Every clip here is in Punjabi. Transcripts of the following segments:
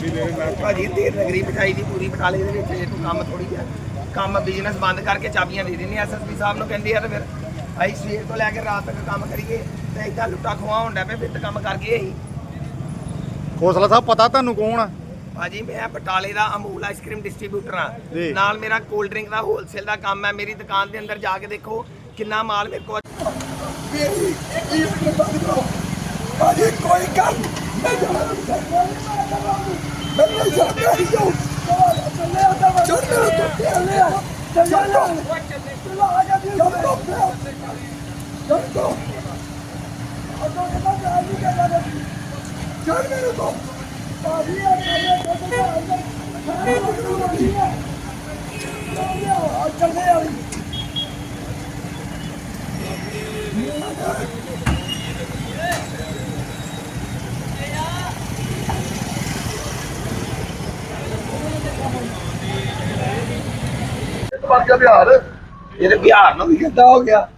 ਭਾਜੀ ਤੇਰ ਨਗਰੀ ਮਠਾਈ ਦੀ ਪੂਰੀ ਬਟਾਲੇ ਦੇ ਵਿੱਚ ਜੇ ਕੋਈ ਕੰਮ ਥੋੜੀ ਆ। ਕੰਮ ਬਿਜ਼ਨਸ ਬੰਦ ਕਰਕੇ ਚਾਬੀਆਂ ਦੇ ਦਿੰਦੇ ਐਸਐਸਪੀ ਸਾਹਿਬ ਨੂੰ ਕਹਿੰਦੇ ਆ ਤੇ ਫਿਰ ਅਸੀਂ ਸਵੇਰ ਤੋਂ ਲੈ ਕੇ ਰਾਤ ਤੱਕ ਕੰਮ ਕਰੀਏ ਤੇ ਇਦਾਂ ਲੁੱਟਾ ਖੋਆ ਹੁੰਦਾ ਪਿਆ ਫਿਰ ਤਾਂ ਕੰਮ ਕਰ ਗਏ ਅਸੀਂ ਖੋਸਲਾ ਸਾਹਿਬ ਪਤਾ ਤੁਹਾਨੂੰ ਕੌਣ ਆ? ਭਾਜੀ ਮੈਂ ਬਟਾਲੇ ਦਾ ਅਮੂਲ ਆਈਸਕ੍ਰੀਮ ਡਿਸਟ੍ਰੀਬਿਊਟਰ ਜੀ। ਨਾਲ ਮੇਰਾ ਕੋਲਡ ਡਰਿੰਕ ਦਾ ਹੋਲਸੇਲ ਦਾ ਕੰਮ ਹੈ ਮੇਰੀ ਦੁਕਾਨ ਦੇ ਅੰਦਰ ਜਾ ਕੇ ਦੇਖੋ ਕਿੰਨਾ ਮਾਲ ਮੇਰੇ ਕੋਲ ਮੇਰੀ ਇੱਕ ਬੰਦ ਕਰੋ ਭਾਜੀ ਕੋਈ ਜਾਣਾ ਮੈਂ ਨਹੀਂ ਜਾਣਾ ਹੀ ਜਾਉ ਚੱਲ ਮੇਰੇ ਤੋਂ ਪਿਆ ਲਿਆ ਚੱਲ ਚੱਲ ਚੱਲ ਆ ਜਾ ਜੀ ਚੱਲ ਤੋਂ ਚੱਲ ਤੋਂ ਅਦੋਂ ਕਿਦਾਂ ਜਾ ਨਹੀਂ ਕਰਦਾ ਚੱਲ ਮੇਰੇ ਤੋਂ ਭਾਜੀ ਆ ਚੱਲ ਚੱਲ ਆ ਬਣ ਗਿਆ ਬਿਹਾਰ। ਇਹਦੇ ਬਿਹਾਰ ਨੂੰ ਵੀ ਕਿੱਦਾਂ ਹੋ ਗਿਆ?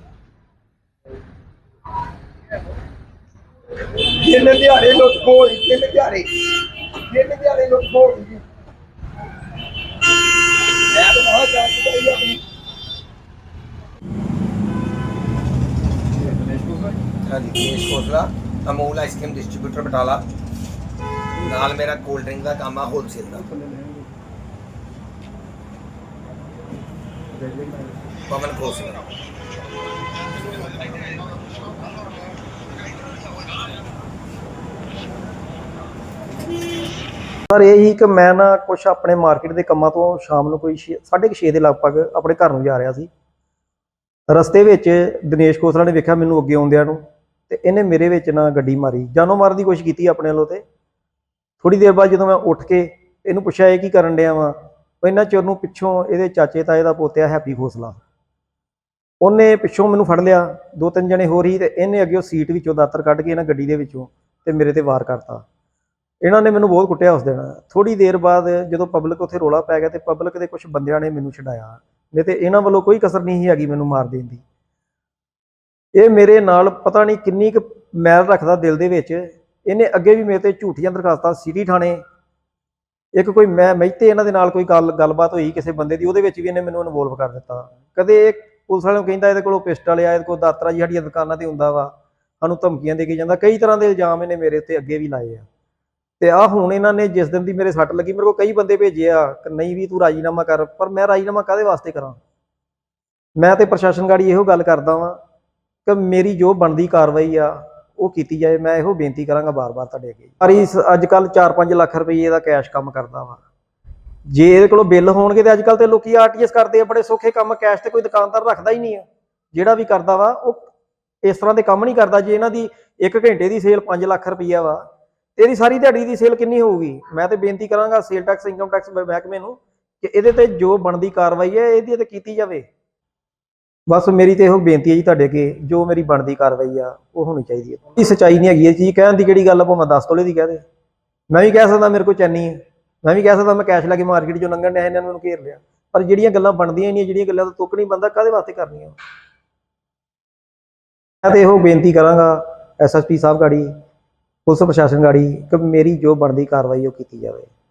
ਕਿੰਨੇ ਦਿਹਾੜੇ ਲੁੱਟ ਖੋਈ ਕਿੰਨੇ ਦਿਹਾੜੇ ਕਿੰਨੇ ਦਿਹਾੜੇ ਲੁੱਟ ਖੋਈ ਮੈਂ ਤਾਂ ਬਹੁਤ ਜਾਣਦਾ ਹੀ ਆਪਣੀ। ਹਾਂਜੀ, Dinesh Khosla Amul ice cream distributor Batala. ਨਾਲ ਮੇਰਾ ਕੋਲਡ ਡਰਿੰਕ ਦਾ ਕੰਮ ਆ ਹੋਲਸੇਲ ਦਾ। ਪਵਨ ਖੋਸਲਾ ਸਰ ਇਹ ਹੀ ਕਿ ਮੈਂ ਨਾ ਕੁਝ ਆਪਣੇ ਮਾਰਕੀਟ ਦੇ ਕੰਮਾਂ ਤੋਂ ਸ਼ਾਮ ਨੂੰ ਕੋਈ 6:30 ਦੇ ਲਗਭਗ ਆਪਣੇ ਘਰ ਨੂੰ ਜਾ ਰਿਹਾ ਸੀ। ਰਸਤੇ ਵਿੱਚ ਦਿਨੇਸ਼ ਖੋਸਲਾ ਨੇ ਵੇਖਿਆ ਮੈਨੂੰ ਅੱਗੇ ਆਉਂਦਿਆਂ ਨੂੰ ਤੇ ਇਹਨੇ ਮੇਰੇ ਵਿੱਚ ਨਾ ਗੱਡੀ ਮਾਰੀ। ਜਾਨੋਂ ਮਾਰਨ ਦੀ ਕੋਸ਼ਿਸ਼ ਕੀਤੀ ਆਪਣੇ ਵੱਲੋਂ ਤੇ। ਥੋੜੀ ਦੇਰ ਬਾਅਦ ਜਦੋਂ ਮੈਂ ਉੱਠ ਕੇ ਇਹਨੂੰ ਪੁੱਛਿਆ, ਇਹ ਕੀ ਕਰਨ ਡਿਆ ਵਾ? ਉਹ ਇਹਨਾਂ ਚਿਰ ਨੂੰ ਪਿੱਛੋਂ ਇਹਦੇ ਚਾਚੇ ਤਾਏ ਦਾ ਪੋਤਿਆ ਹੈਪੀ ਖੋਸਲਾ। ਉਹਨੇ ਪਿੱਛੋਂ ਮੈਨੂੰ ਫੜ ਲਿਆ, ਦੋ ਤਿੰਨ ਜਣੇ ਹੋਰ ਹੀ ਤੇ ਇਹਨੇ ਅੱਗੇ ਉਹ ਸੀਟ ਵਿੱਚੋਂ ਦਾਤਰ ਕੱਢ ਕੇ ਇਹਨਾਂ ਗੱਡੀ ਦੇ ਵਿੱਚੋਂ ਤੇ ਮੇਰੇ ਤੇ ਵਾਰ ਕਰਤਾ। ਇਹਨਾਂ ਨੇ ਮੈਨੂੰ ਬਹੁਤ ਕੁੱਟਿਆ ਉਸ ਦਿਨ। ਥੋੜੀ ਦੇਰ ਬਾਅਦ ਜਦੋਂ ਪਬਲਿਕ ਉੱਥੇ ਰੋਲਾ ਪੈ ਗਿਆ ਤੇ ਪਬਲਿਕ ਦੇ ਕੁਝ ਬੰਦਿਆਂ ਨੇ ਮੈਨੂੰ ਛਡਾਇਆ। ਨਹੀਂ ਤੇ ਇਹਨਾਂ ਵੱਲੋਂ ਕੋਈ ਕਸਰ ਨਹੀਂ ਸੀ ਹੈਗੀ ਮੈਨੂੰ ਮਾਰ ਦੇਣ ਦੀ। ਇਹ ਮੇਰੇ ਨਾਲ ਪਤਾ ਨਹੀਂ ਕਿੰਨੀ ਕੁ ਮੈਲ ਰੱਖਦਾ ਦਿਲ ਦੇ ਵਿੱਚ। ਇਹਨੇ ਅੱਗੇ ਵੀ ਮੇਰੇ ਤੇ ਝੂਠੀਆਂ ਦਰਖਾਸਤਾਂ ਸਿਟੀ ਥਾਣੇ ਇੱਕ ਕੋਈ ਮੈਂ ਮੈਤੇ ਇਹਨਾਂ ਦੇ ਨਾਲ ਕੋਈ ਗੱਲ ਗੱਲਬਾਤ ਹੋਈ ਕਿਸੇ ਬੰਦੇ ਦੀ, ਉਹਦੇ ਵਿੱਚ ਵੀ ਇਹਨੇ ਮੈਨੂੰ ਇਨਵੋਲਵ ਕਰ ਦਿੱਤਾ। ਕਦੇ ਇਹ ਪੁਲਿਸ ਵਾਲਿਆਂ ਨੂੰ ਕਹਿੰਦਾ ਇਹਦੇ ਕੋਲੋਂ ਪਿਸਟਲ ਆ, ਇਹਦੇ ਕੋਲ ਦਾਤਰਾ ਜੀ ਸਾਡੀਆਂ ਦੁਕਾਨਾਂ ਤੇ ਹੁੰਦਾ ਵਾ, ਸਾਨੂੰ ਧਮਕੀਆਂ ਦੇ ਕੇ ਜਾਂਦਾ। ਕਈ ਤਰ੍ਹਾਂ ਦੇ ਇਲਜ਼ਾਮ ਇਹਨੇ ਮੇਰੇ ਉੱਤੇ ਅੱਗੇ ਵੀ ਲਾਏ ਆ। ਤੇ ਆ ਹੁਣ ਇਹਨਾਂ ਨੇ ਜਿਸ ਦਿਨ ਦੀ ਮੇਰੇ ਸੱਟ ਲੱਗੀ, ਮੇਰੇ ਕੋਲ ਕਈ ਬੰਦੇ ਭੇਜੇ ਆ ਕਿ ਨਹੀਂ ਵੀ ਤੂੰ ਰਾਜੀਨਾਮਾ ਕਰ, ਪਰ ਮੈਂ ਰਾਜੀਨਾਮਾ ਕਾਦੇ ਵਾਸਤੇ ਕਰਾਂ? ਮੈਂ ਤੇ ਪ੍ਰਸ਼ਾਸਨ ਗਾੜੀ ਇਹੋ ਗੱਲ ਕਰਦਾ ਵਾਂ ਕਿ ਮੇਰੀ ਜੋ ਬਣਦੀ ਕਾਰਵਾਈ ਆ ਉਹ ਕੀਤੀ ਜਾਏ, ਮੈਂ ਇਹੋ ਬੇਨਤੀ ਕਰਾਂਗਾ ਬਾਰ-ਬਾਰ ਤੁਹਾਡੇ ਅੱਗੇ। ਪਰ ਅੱਜ ਕੱਲ 4-5 ਲੱਖ ਰੁਪਏ ਦਾ ਕੈਸ਼ ਕੰਮ ਕਰਦਾ ਵਾ। ਜੇ ਇਹਦੇ ਕੋਲੋਂ ਬਿੱਲ ਹੋਣਗੇ ਤੇ ਅੱਜ ਕੱਲ ਤੇ ਲੋਕੀ ਆਰਟੀਐਸ ਕਰਦੇ ਆ, ਬੜੇ ਸੌਖੇ ਕੰਮ, ਕੈਸ਼ ਤੇ ਕੋਈ ਦੁਕਾਨਦਾਰ ਰੱਖਦਾ ਹੀ ਨਹੀਂ ਆ। ਜਿਹੜਾ ਵੀ ਕਰਦਾ ਵਾ, ਉਹ ਇਸ ਤਰ੍ਹਾਂ ਦੇ ਕੰਮ ਨਹੀਂ ਕਰਦਾ, ਜੇ ਇਹਨਾਂ ਦੀ 1 ਘੰਟੇ ਦੀ ਸੇਲ 5 ਲੱਖ ਰੁਪਈਆ ਵਾ, ਤੇ ਇਹਦੀ ਸਾਰੀ ਦਿਹਾੜੀ ਦੀ ਸੇਲ ਕਿੰਨੀ ਹੋਊਗੀ? ਮੈਂ ਤੇ ਬੇਨਤੀ ਕਰਾਂਗਾ, ਸੇਲ ਟੈਕਸ, ਇਨਕਮ ਟੈਕਸ ਮਹਿਕਮੇ ਨੂੰ, ਕਿ ਇਹਦੇ ਤੇ ਜੋ ਬਣਦੀ ਕਾਰਵਾਈ ਹੈ, ਇਹਦੀ ਤੇ ਕੀਤੀ ਜਾਵੇ। ਬਸ ਮੇਰੀ ਤੇ ਇਹੋ ਬੇਨਤੀ ਹੈ ਜੀ ਤੁਹਾਡੇ ਅੱਗੇ, ਜੋ ਮੇਰੀ ਬਣਦੀ ਕਾਰਵਾਈ ਆ, ਉਹ ਹੋਣੀ ਚਾਹੀਦੀ ਹੈ। ਇਹ ਸੱਚਾਈ ਨਹੀਂ ਹੈਗੀ, ਇਹ ਚੀਜ਼ ਕਹਿਣ ਦੀ ਕਿਹੜੀ ਗੱਲ ਆ, ਭਾਵੇਂ 10 ਤੋਲੇ ਦੀ ਕਹਿ ਦੇ। ਮੈਂ ਵੀ ਕਹਿ ਸਕਦਾ ਮੇਰੇ ਕੋਲ ਚੈਨੀ ਹੈ ਮੈਂ ਵੀ ਕਹਿ ਸਕਦਾ ਮੈਂ ਕੈਸ਼ ਲੈ ਕੇ ਮਾਰਕੀਟ ਚੋਂ ਲੰਘਣ ਡਿਆ ਇਹਨਾਂ ਨੂੰ ਘੇਰ ਲਿਆ। ਪਰ ਜਿਹੜੀਆਂ ਗੱਲਾਂ ਬਣਦੀਆਂ ਹੀ ਨਹੀਂ, ਜਿਹੜੀਆਂ ਗੱਲਾਂ ਤੋਂ ਤੁੱਕ ਨਹੀਂ ਬੰਦਾ ਕਾਦੇ ਵਾਸਤੇ ਕਰਨੀਆਂ? ਮੈਂ ਤੇ ਇਹੋ ਬੇਨਤੀ ਕਰਾਂਗਾ ਐਸਐਸਪੀ ਸਾਹਿਬ ਗਾੜੀ, ਪੁਲਿਸ ਪ੍ਰਸ਼ਾਸਨ ਗਾੜੀ, ਕਿ ਮੇਰੀ ਜੋ ਬਣਦੀ ਕਾਰਵਾਈ ਉਹ ਕੀਤੀ ਜਾਵੇ।